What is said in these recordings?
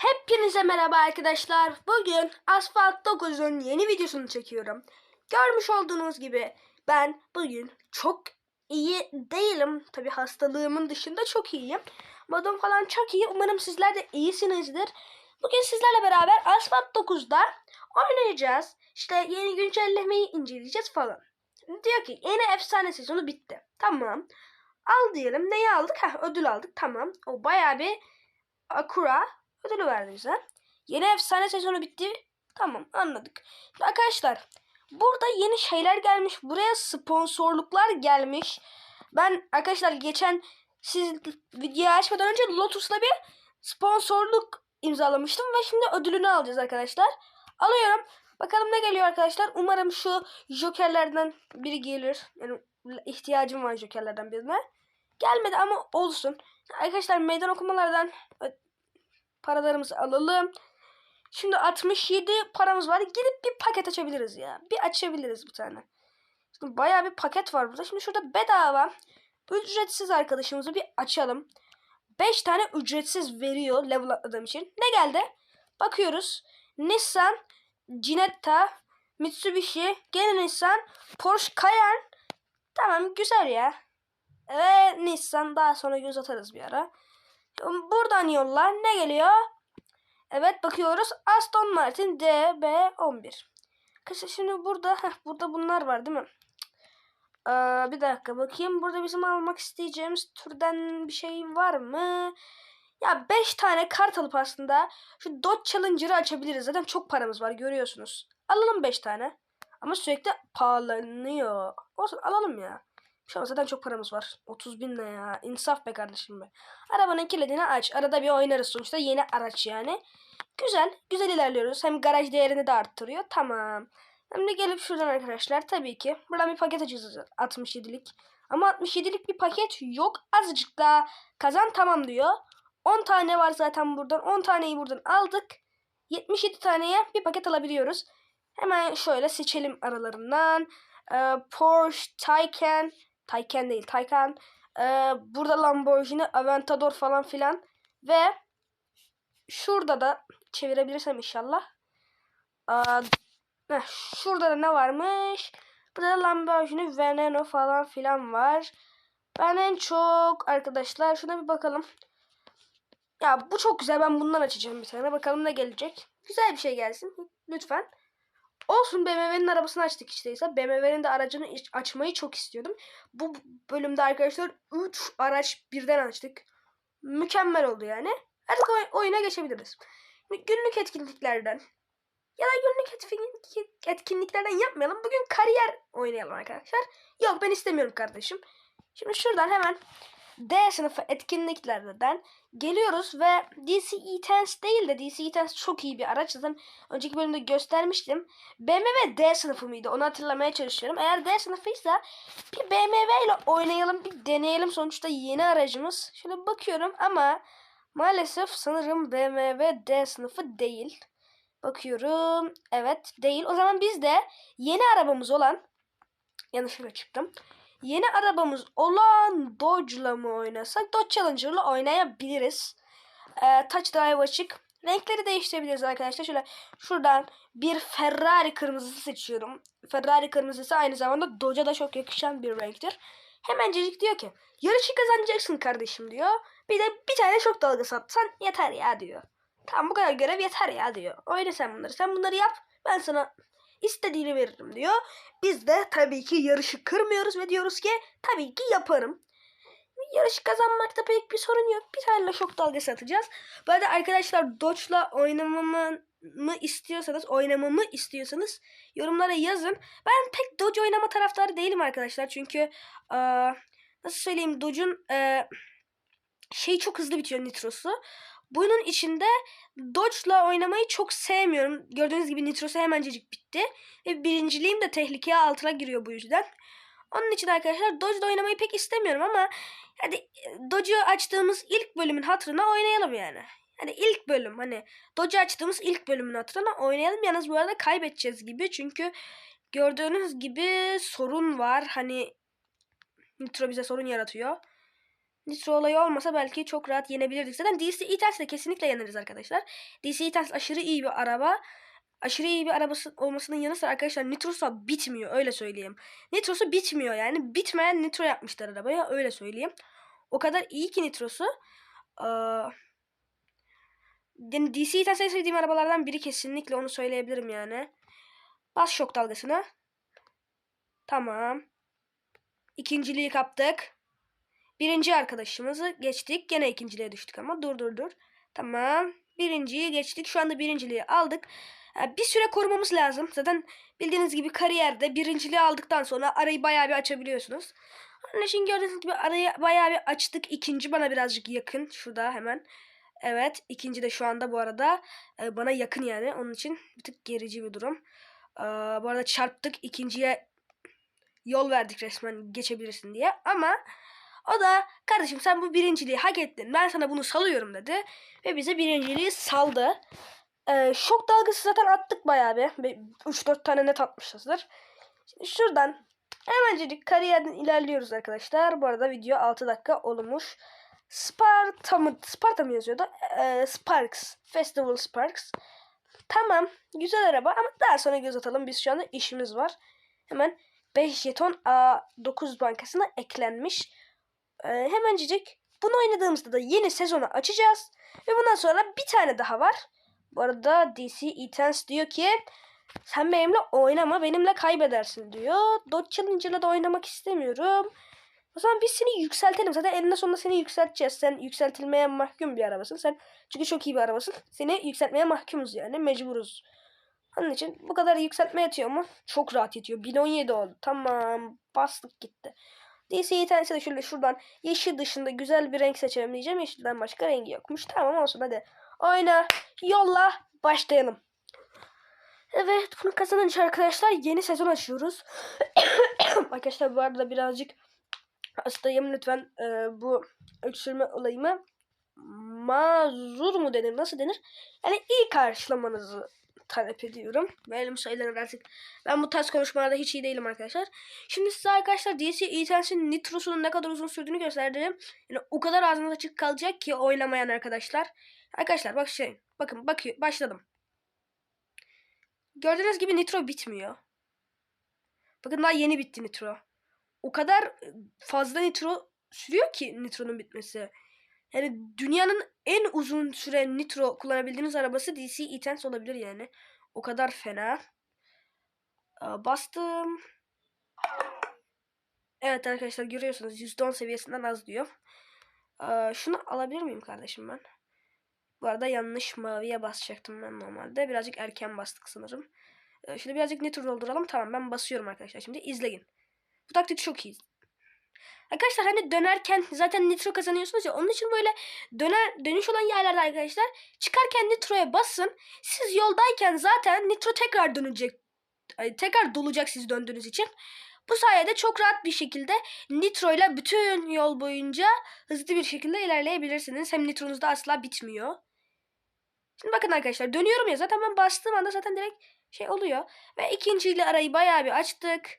Hepinize merhaba arkadaşlar. Bugün Asfalt 9'un yeni videosunu çekiyorum. Görmüş olduğunuz gibi ben bugün çok iyi değilim. Tabi hastalığımın dışında çok iyiyim. Modum falan çok iyi. Umarım sizler de iyisinizdir. Bugün sizlerle beraber Asfalt 9'da oynayacağız. İşte yeni güncellemeyi inceleyeceğiz falan. Diyor ki yeni efsane sezonu bitti. Tamam. Al diyelim. Neyi aldık? Heh, ödül aldık. Tamam. O bayağı bir Akura ödülü verdi bize. Yeni efsane sezonu bitti. Tamam anladık. Arkadaşlar burada yeni şeyler gelmiş. Buraya sponsorluklar gelmiş. Ben arkadaşlar geçen siz videoyu açmadan önce Lotus'la bir sponsorluk imzalamıştım ve şimdi ödülünü alacağız arkadaşlar. Alıyorum. Bakalım ne geliyor arkadaşlar. Umarım şu jokerlerden biri gelir. Yani ihtiyacım var jokerlerden birine. Gelmedi ama olsun. Arkadaşlar meydan okumalardan paralarımızı alalım. Şimdi 67 paramız var. Gidip bir paket açabiliriz ya. Bir açabiliriz bir tane. Şimdi bayağı bir paket var burada. Şimdi şurada bedava ücretsiz arkadaşımızı bir açalım. 5 tane ücretsiz veriyor level atladığım için. Ne geldi? Bakıyoruz. Nissan, Ginetta, Mitsubishi, gene Nissan, Porsche Cayenne. Tamam güzel ya. Ve Nissan daha sonra göz atarız bir ara. Buradan yollar ne geliyor? Evet bakıyoruz. Aston Martin DB11. Arkadaşlar şimdi burada heh, burada bunlar var değil mi? Ee, bir dakika bakayım. Burada bizim almak isteyeceğimiz türden bir şey var mı? Ya 5 tane kart alıp aslında şu Dodge Challenger'ı açabiliriz. Zaten çok paramız var görüyorsunuz. Alalım 5 tane. Ama sürekli pahalanıyor. Olsun alalım ya. Şu an zaten çok paramız var. 30 bin ne ya? İnsaf be kardeşim be. Arabanın kilidini aç. Arada bir oynarız sonuçta. Yeni araç yani. Güzel. Güzel ilerliyoruz. Hem garaj değerini de arttırıyor. Tamam. Hem de gelip şuradan arkadaşlar tabii ki. Buradan bir paket açacağız 67'lik. Ama 67'lik bir paket yok. Azıcık daha kazan tamam diyor. 10 tane var zaten buradan. 10 taneyi buradan aldık. 77 taneye bir paket alabiliyoruz. Hemen şöyle seçelim aralarından. Ee, Porsche Taycan. Taycan değil Taycan. Ee, burada Lamborghini Aventador falan filan. Ve şurada da çevirebilirsem inşallah. Heh, şurada da ne varmış? Burada da Lamborghini Veneno falan filan var. Ben en çok arkadaşlar şuna bir bakalım. Ya bu çok güzel. Ben bundan açacağım bir tane. Bakalım ne gelecek. Güzel bir şey gelsin. Lütfen. Olsun BMW'nin arabasını açtık işte ise. BMW'nin de aracını açmayı çok istiyordum. Bu bölümde arkadaşlar 3 araç birden açtık. Mükemmel oldu yani. Artık oy oyuna geçebiliriz. Günlük etkinliklerden ya da günlük etkinlik etkinliklerden yapmayalım. Bugün kariyer oynayalım arkadaşlar. Yok ben istemiyorum kardeşim. Şimdi şuradan hemen D sınıfı etkinliklerden geliyoruz ve DC E-Tense değil de DC E-Tense çok iyi bir araç. Zaten önceki bölümde göstermiştim. BMW D sınıfı mıydı? Onu hatırlamaya çalışıyorum. Eğer D sınıfıysa bir BMW ile oynayalım, bir deneyelim. Sonuçta yeni aracımız. Şöyle bakıyorum ama maalesef sanırım BMW D sınıfı değil. Bakıyorum. Evet değil. O zaman biz de yeni arabamız olan yanlışlıkla çıktım. Yeni arabamız olan Dodge'la mı oynasak? Dodge Challenger'la oynayabiliriz. Ee, touch drive açık. Renkleri değiştirebiliriz arkadaşlar. Şöyle şuradan bir Ferrari kırmızısı seçiyorum. Ferrari kırmızısı aynı zamanda Dodge'a da çok yakışan bir renktir. Hemencecik diyor ki yarışı kazanacaksın kardeşim diyor. Bir de bir tane şok dalgası atsan yeter ya diyor. Tamam bu kadar görev yeter ya diyor. Oyna sen bunları. Sen bunları yap. Ben sana istediğini veririm diyor. Biz de tabii ki yarışı kırmıyoruz ve diyoruz ki tabii ki yaparım. Yarışı kazanmakta pek bir sorun yok. Bir tane şok dalgası atacağız. Bu arada arkadaşlar Dodge'la oynamamı mı istiyorsanız, oynamamı istiyorsanız yorumlara yazın. Ben pek Dodge oynama taraftarı değilim arkadaşlar. Çünkü nasıl söyleyeyim Dodge'un şey çok hızlı bitiyor nitrosu. Bunun içinde Dodge'la oynamayı çok sevmiyorum. Gördüğünüz gibi nitrosu hemencecik bitti. Ve birinciliğim de tehlikeye altına giriyor bu yüzden. Onun için arkadaşlar Dodge'la oynamayı pek istemiyorum ama hadi Dodge'u açtığımız ilk bölümün hatırına oynayalım yani. Hani ilk bölüm hani Dodge açtığımız ilk bölümün hatırına oynayalım. Yalnız bu arada kaybedeceğiz gibi. Çünkü gördüğünüz gibi sorun var. Hani nitro bize sorun yaratıyor. Nitro olayı olmasa belki çok rahat yenebilirdik. Zaten DC E-Tens de kesinlikle yeneriz arkadaşlar. DC E-Tens aşırı iyi bir araba. Aşırı iyi bir arabası olmasının yanı sıra arkadaşlar Nitrosu bitmiyor öyle söyleyeyim. Nitrosu bitmiyor yani. Bitmeyen Nitro yapmışlar arabaya öyle söyleyeyim. O kadar iyi ki Nitrosu. Ee, yani DC E-Tens'e sevdiğim arabalardan biri kesinlikle onu söyleyebilirim yani. Bas şok dalgasına. Tamam. İkinciliği kaptık. Birinci arkadaşımızı geçtik. Gene ikinciliğe düştük ama dur dur dur. Tamam. Birinciyi geçtik. Şu anda birinciliği aldık. Bir süre korumamız lazım. Zaten bildiğiniz gibi kariyerde birinciliği aldıktan sonra arayı bayağı bir açabiliyorsunuz. Onun için gördüğünüz gibi arayı bayağı bir açtık. İkinci bana birazcık yakın. Şurada hemen. Evet. ikinci de şu anda bu arada e, bana yakın yani. Onun için bir tık gerici bir durum. Bu arada çarptık. ikinciye yol verdik resmen geçebilirsin diye. Ama o da kardeşim sen bu birinciliği hak ettin. Ben sana bunu salıyorum dedi. Ve bize birinciliği saldı. Ee, şok dalgası zaten attık bayağı bir. 3-4 tane net atmışızdır. Şimdi şuradan hemencik kariyerden ilerliyoruz arkadaşlar. Bu arada video 6 dakika olmuş. Sparta mı, Sparta mı yazıyordu? Ee, Sparks. Festival Sparks. Tamam. Güzel araba ama daha sonra göz atalım. Biz şu anda işimiz var. Hemen 5 jeton A9 bankasına eklenmiş. Ee, hemencik bunu oynadığımızda da yeni sezonu açacağız. Ve bundan sonra bir tane daha var. Bu arada DC Etens diyor ki sen benimle oynama benimle kaybedersin diyor. Dodge Challenger'la da oynamak istemiyorum. O zaman biz seni yükseltelim. Zaten eninde sonunda seni yükselteceğiz. Sen yükseltilmeye mahkum bir arabasın. Sen çünkü çok iyi bir arabasın. Seni yükseltmeye mahkumuz yani. Mecburuz. Onun için bu kadar yükseltme yetiyor mu? Çok rahat yetiyor. 1017 oldu. Tamam. Bastık gitti. DC'yi tanesi de şöyle şuradan yeşil dışında güzel bir renk seçelim diyeceğim. Yeşilden başka rengi yokmuş. Tamam olsun hadi. Oyna. Yolla. Başlayalım. Evet bunu kazanınca arkadaşlar yeni sezon açıyoruz. arkadaşlar bu arada birazcık hastayım. Lütfen e, bu öksürme olayımı mazur mu denir? Nasıl denir? Yani iyi karşılamanızı talep ediyorum. Verelim sayıları artık. Ben bu tarz konuşmalarda hiç iyi değilim arkadaşlar. Şimdi size arkadaşlar DC E-Tense'in Nitro'sunun ne kadar uzun sürdüğünü göstereceğim. Yani o kadar ağzınız açık kalacak ki oynamayan arkadaşlar. Arkadaşlar bak şey. Bakın bakıyor. Başladım. Gördüğünüz gibi Nitro bitmiyor. Bakın daha yeni bitti Nitro. O kadar fazla Nitro sürüyor ki Nitro'nun bitmesi. Yani dünyanın en uzun süre nitro kullanabildiğiniz arabası DC E-Tense olabilir yani. O kadar fena. Bastım. Evet arkadaşlar görüyorsunuz %10 seviyesinden az diyor. Şunu alabilir miyim kardeşim ben? Bu arada yanlış maviye basacaktım ben normalde. Birazcık erken bastık sanırım. Ee, şimdi birazcık nitro dolduralım. Tamam ben basıyorum arkadaşlar. Şimdi izleyin. Bu taktik çok iyi. Arkadaşlar hani dönerken zaten nitro kazanıyorsunuz ya onun için böyle döner dönüş olan yerlerde arkadaşlar çıkarken nitroya basın. Siz yoldayken zaten nitro tekrar dönecek. Tekrar dolacak siz döndüğünüz için. Bu sayede çok rahat bir şekilde nitro ile bütün yol boyunca hızlı bir şekilde ilerleyebilirsiniz. Hem nitronuz da asla bitmiyor. Şimdi bakın arkadaşlar dönüyorum ya zaten ben bastığım anda zaten direkt şey oluyor. Ve ikinciyle arayı bayağı bir açtık.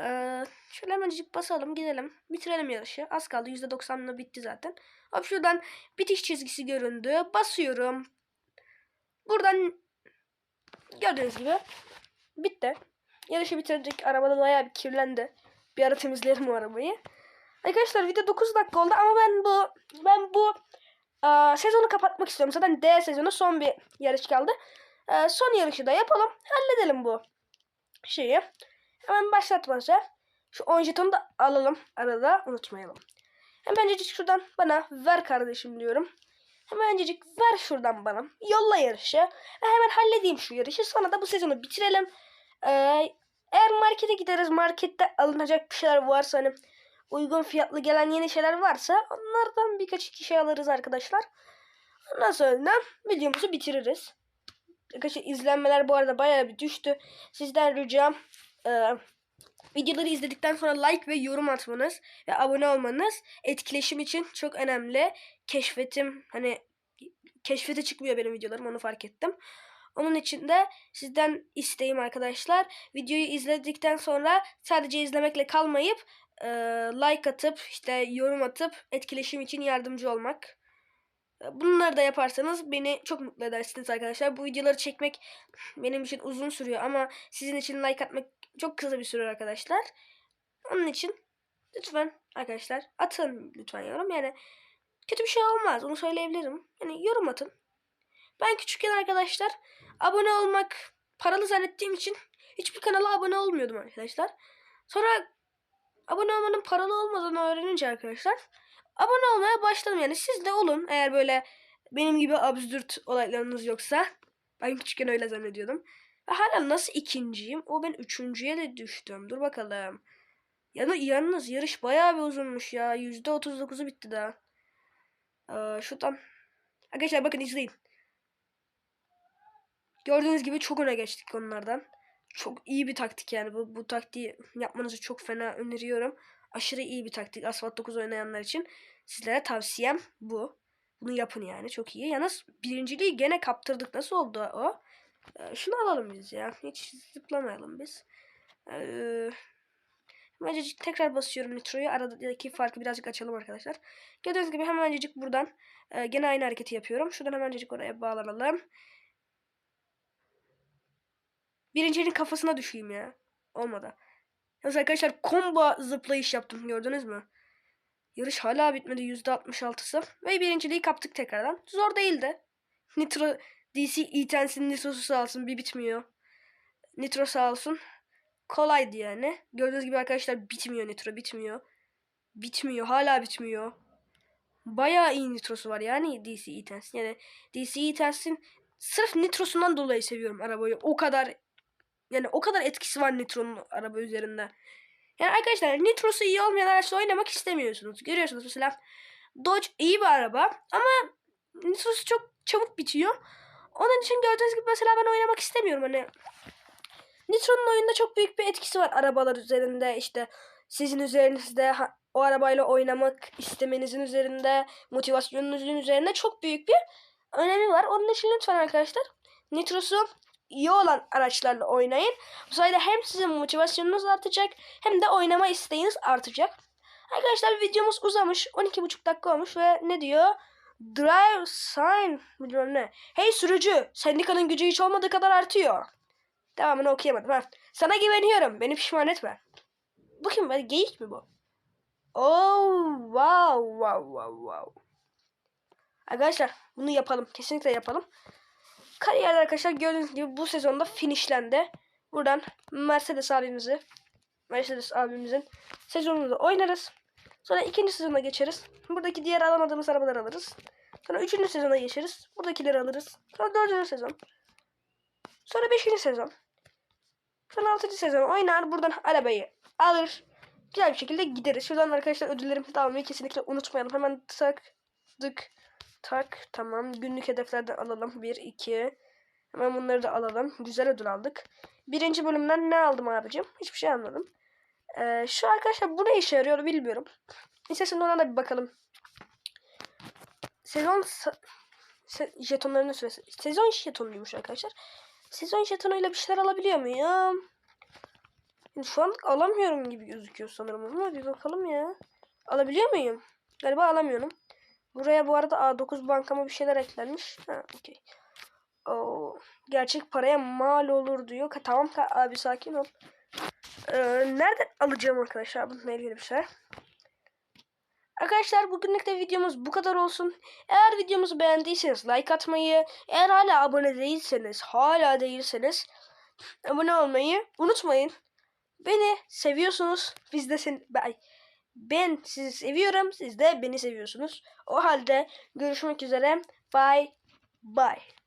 Ee, şöyle hemencik basalım gidelim. Bitirelim yarışı. Az kaldı. %90'la bitti zaten. Hop şuradan bitiş çizgisi göründü. Basıyorum. Buradan gördüğünüz gibi bitti. Yarışı bitirdik. Arabada bayağı bir kirlendi. Bir ara temizleyelim o arabayı. Arkadaşlar video 9 dakika oldu ama ben bu ben bu aa, sezonu kapatmak istiyorum. Zaten D sezonu son bir yarış kaldı. Ee, son yarışı da yapalım. Halledelim bu şeyi. Hemen başlatmaca. Şu 10 jetonu da alalım. Arada unutmayalım. Hemencecik şuradan bana ver kardeşim diyorum. Hemencecik ver şuradan bana. Yolla yarışı. Ve hemen halledeyim şu yarışı. Sonra da bu sezonu bitirelim. Ee, eğer markete gideriz. Markette alınacak bir şeyler varsa hani uygun fiyatlı gelen yeni şeyler varsa onlardan birkaç iki şey alırız arkadaşlar. Ondan sonra videomuzu bitiririz. Arkadaşlar izlenmeler bu arada bayağı bir düştü. Sizden ricam e, videoları izledikten sonra like ve yorum atmanız ve abone olmanız etkileşim için çok önemli. Keşfetim hani keşfete çıkmıyor benim videolarım onu fark ettim. Onun için de sizden isteğim arkadaşlar videoyu izledikten sonra sadece izlemekle kalmayıp e, like atıp işte yorum atıp etkileşim için yardımcı olmak. E, Bunları da yaparsanız beni çok mutlu edersiniz arkadaşlar. Bu videoları çekmek benim için uzun sürüyor ama sizin için like atmak çok kısa bir süre arkadaşlar. Onun için lütfen arkadaşlar atın lütfen yorum. Yani kötü bir şey olmaz onu söyleyebilirim. Yani yorum atın. Ben küçükken arkadaşlar abone olmak paralı zannettiğim için hiçbir kanala abone olmuyordum arkadaşlar. Sonra abone olmanın paralı olmadığını öğrenince arkadaşlar abone olmaya başladım. Yani siz de olun eğer böyle benim gibi absürt olaylarınız yoksa. Ben küçükken öyle zannediyordum. Ve hala nasıl ikinciyim? O ben üçüncüye de düştüm. Dur bakalım. Yani yalnız yarış bayağı bir uzunmuş ya. Yüzde otuz dokuzu bitti daha. Ee, şuradan. Arkadaşlar bakın izleyin. Gördüğünüz gibi çok öne geçtik onlardan. Çok iyi bir taktik yani. Bu, bu taktiği yapmanızı çok fena öneriyorum. Aşırı iyi bir taktik. Asfalt 9 oynayanlar için. Sizlere tavsiyem bu. Bunu yapın yani. Çok iyi. Yalnız birinciliği gene kaptırdık. Nasıl oldu o? Ee, şunu alalım biz ya. Hiç zıplamayalım biz. Ee, tekrar basıyorum nitroyu. Aradaki farkı birazcık açalım arkadaşlar. Gördüğünüz gibi hemencecik buradan e, gene aynı hareketi yapıyorum. Şuradan hemencecik oraya bağlanalım. Birincinin kafasına düşeyim ya. Olmadı. Yalnız arkadaşlar combo zıplayış yaptım gördünüz mü? Yarış hala bitmedi %66'sı. Ve birinciliği kaptık tekrardan. Zor değildi. Nitro DC E-Tense'in nitrosu sağ olsun bir bitmiyor. Nitro sağ olsun. Kolaydı yani. Gördüğünüz gibi arkadaşlar bitmiyor nitro bitmiyor. Bitmiyor hala bitmiyor. Bayağı iyi nitrosu var yani DC E-Tense. Yani DC E-Tense'in sırf nitrosundan dolayı seviyorum arabayı. O kadar yani o kadar etkisi var Nitro'nun araba üzerinde. Yani arkadaşlar Nitro'su iyi olmayan araçla oynamak istemiyorsunuz. Görüyorsunuz mesela Dodge iyi bir araba ama Nitro'su çok çabuk bitiyor. Onun için gördüğünüz gibi mesela ben oynamak istemiyorum hani. Nitro'nun oyunda çok büyük bir etkisi var arabalar üzerinde işte sizin üzerinizde o arabayla oynamak istemenizin üzerinde motivasyonunuzun üzerinde çok büyük bir önemi var. Onun için lütfen arkadaşlar Nitro'su iyi olan araçlarla oynayın. Bu sayede hem sizin motivasyonunuz artacak hem de oynama isteğiniz artacak. Arkadaşlar videomuz uzamış. 12,5 dakika olmuş ve ne diyor? Drive sign bilmem ne. Hey sürücü sendikanın gücü hiç olmadığı kadar artıyor. Devamını okuyamadım ha. Sana güveniyorum. Beni pişman etme. Bu kim? Geyik mi bu? Oh wow wow wow wow. Arkadaşlar bunu yapalım. Kesinlikle yapalım. Kariyerler arkadaşlar gördüğünüz gibi bu sezonda finishlendi. Buradan Mercedes abimizi Mercedes abimizin sezonunu da oynarız. Sonra ikinci sezona geçeriz. Buradaki diğer alamadığımız arabaları alırız. Sonra üçüncü sezona geçeriz. Buradakileri alırız. Sonra dördüncü sezon. Sonra beşinci sezon. Sonra altıncı sezon oynar. Buradan arabayı alır. Güzel bir şekilde gideriz. Şuradan arkadaşlar ödüllerimizi de almayı kesinlikle unutmayalım. Hemen taktık. Tak tamam. Günlük hedeflerden alalım. 1, 2. Hemen bunları da alalım. Güzel ödül aldık. Birinci bölümden ne aldım abicim? Hiçbir şey almadım. Ee, şu arkadaşlar bu ne işe yarıyor bilmiyorum. İstersen ona da bir bakalım. Sezon se- jetonlarının süresi. Sezon jetonuymuş arkadaşlar. Sezon jetonuyla bir şeyler alabiliyor muyum? Yani şu an alamıyorum gibi gözüküyor sanırım ama bir bakalım ya. Alabiliyor muyum? Galiba alamıyorum. Buraya bu arada A9 bankama bir şeyler eklenmiş. Ha, okey. Gerçek paraya mal olur diyor. Tamam abi sakin ol. Ee, nereden alacağım arkadaşlar bununla ilgili bir şey? Arkadaşlar bugünlük de videomuz bu kadar olsun. Eğer videomuzu beğendiyseniz like atmayı, eğer hala abone değilseniz, hala değilseniz abone olmayı unutmayın. Beni seviyorsunuz. Biz de sen ben, ben sizi seviyorum. Siz de beni seviyorsunuz. O halde görüşmek üzere. Bye bye.